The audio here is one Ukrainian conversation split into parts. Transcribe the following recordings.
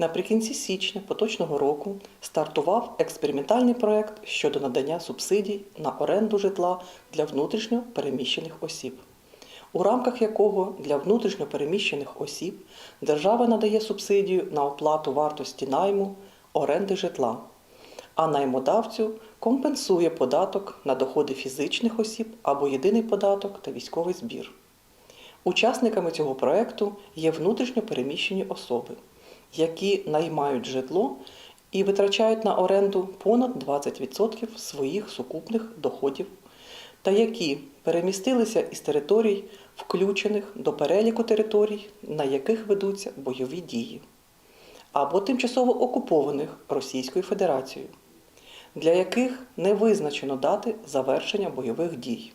Наприкінці січня поточного року стартував експериментальний проект щодо надання субсидій на оренду житла для внутрішньо переміщених осіб, у рамках якого для внутрішньо переміщених осіб держава надає субсидію на оплату вартості найму оренди житла, а наймодавцю компенсує податок на доходи фізичних осіб або єдиний податок та військовий збір. Учасниками цього проекту є внутрішньо переміщені особи, які наймають житло і витрачають на оренду понад 20% своїх сукупних доходів, та які перемістилися із територій, включених до переліку територій, на яких ведуться бойові дії, або тимчасово окупованих Російською Федерацією, для яких не визначено дати завершення бойових дій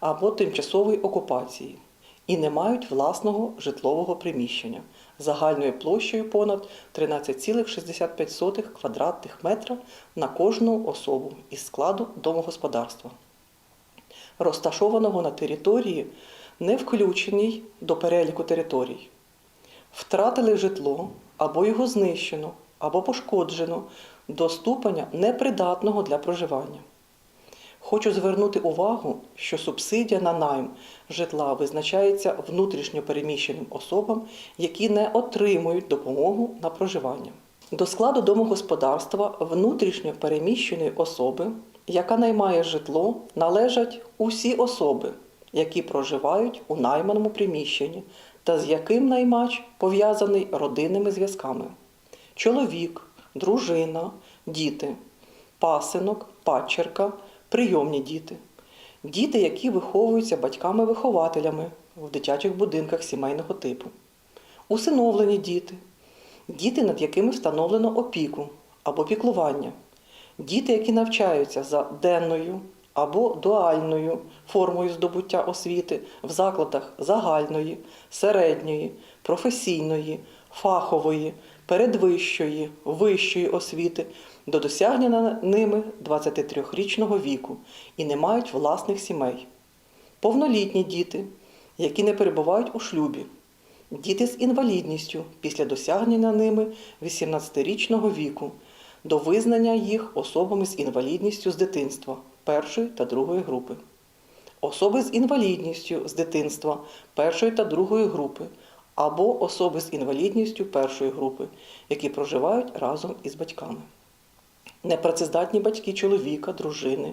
або тимчасової окупації і не мають власного житлового приміщення. Загальною площею понад 13,65 квадратних метра на кожну особу із складу домогосподарства, розташованого на території, не включеній до переліку територій, втратили житло або його знищено, або пошкоджено до ступеня непридатного для проживання. Хочу звернути увагу, що субсидія на найм житла визначається внутрішньо переміщеним особам, які не отримують допомогу на проживання. До складу домогосподарства внутрішньо переміщеної особи, яка наймає житло, належать усі особи, які проживають у найманому приміщенні та з яким наймач пов'язаний родинними зв'язками: чоловік, дружина, діти, пасинок, падчерка, прийомні діти, діти, які виховуються батьками-вихователями в дитячих будинках сімейного типу, усиновлені діти, діти, над якими встановлено опіку або піклування, діти, які навчаються за денною або дуальною формою здобуття освіти в закладах загальної, середньої, професійної, фахової, передвищої, вищої освіти до досягнення ними 23-річного віку і не мають власних сімей, повнолітні діти, які не перебувають у шлюбі, діти з інвалідністю після досягнення ними 18-річного віку, до визнання їх особами з інвалідністю з дитинства першої та другої групи, особи з інвалідністю з дитинства першої та другої групи. Або особи з інвалідністю першої групи, які проживають разом із батьками непрацездатні батьки чоловіка, дружини,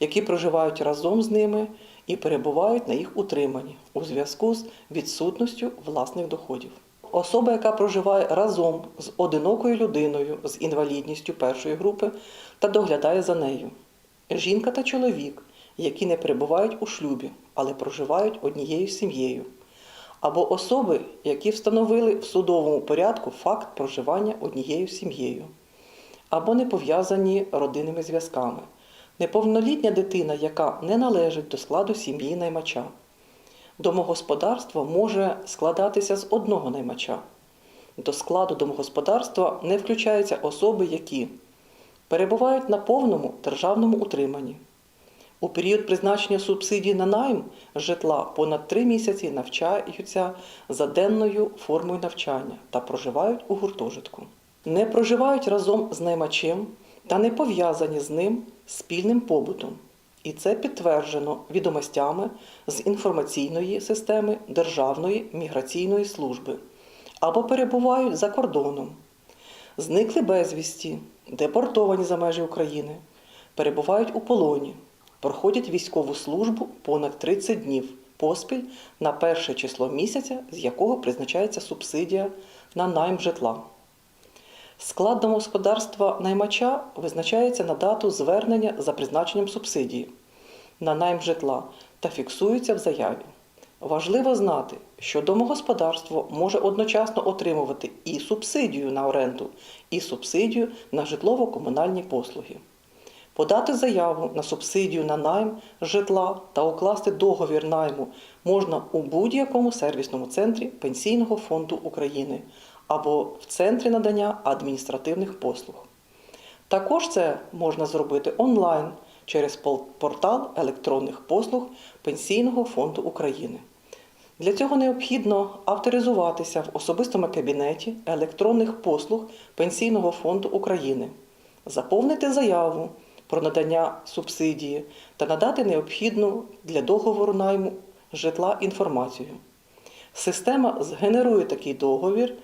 які проживають разом з ними і перебувають на їх утриманні у зв'язку з відсутністю власних доходів. Особа, яка проживає разом з одинокою людиною з інвалідністю першої групи та доглядає за нею. Жінка та чоловік, які не перебувають у шлюбі, але проживають однією сім'єю. Або особи, які встановили в судовому порядку факт проживання однією сім'єю або не пов'язані родинними зв'язками, неповнолітня дитина, яка не належить до складу сім'ї наймача. Домогосподарство може складатися з одного наймача. До складу домогосподарства не включаються особи, які перебувають на повному державному утриманні. У період призначення субсидій на найм житла понад три місяці навчаються за денною формою навчання та проживають у гуртожитку. Не проживають разом з наймачем та не пов'язані з ним спільним побутом. І це підтверджено відомостями з інформаційної системи Державної міграційної служби або перебувають за кордоном, зникли безвісті, депортовані за межі України, перебувають у полоні, проходять військову службу понад 30 днів поспіль на перше число місяця, з якого призначається субсидія на найм житла. Склад домогосподарства наймача визначається на дату звернення за призначенням субсидії на найм житла та фіксується в заяві. Важливо знати, що домогосподарство може одночасно отримувати і субсидію на оренду, і субсидію на житлово-комунальні послуги. Подати заяву на субсидію на найм житла та укласти договір найму можна у будь-якому сервісному центрі Пенсійного фонду України або в центрі надання адміністративних послуг. Також це можна зробити онлайн через портал електронних послуг Пенсійного фонду України. Для цього необхідно авторизуватися в особистому кабінеті електронних послуг Пенсійного фонду України, заповнити заяву про надання субсидії та надати необхідну для договору найму житла інформацію. Система згенерує такий договір,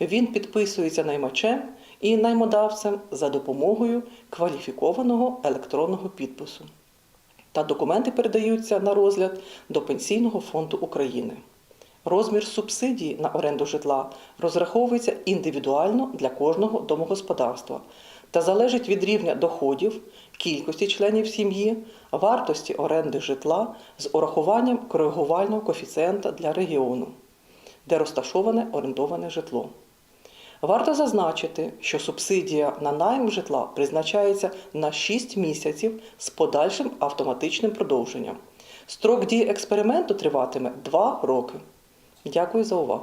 він підписується наймачем і наймодавцем за допомогою кваліфікованого електронного підпису. Та документи передаються на розгляд до Пенсійного фонду України. Розмір субсидії на оренду житла розраховується індивідуально для кожного домогосподарства та залежить від рівня доходів, кількості членів сім'ї, вартості оренди житла з урахуванням коригувального коефіцієнта для регіону, де розташоване орендоване житло. Варто зазначити, що субсидія на найм житла призначається на 6 місяців з подальшим автоматичним продовженням. Строк дії експерименту триватиме 2 роки. Дякую за увагу.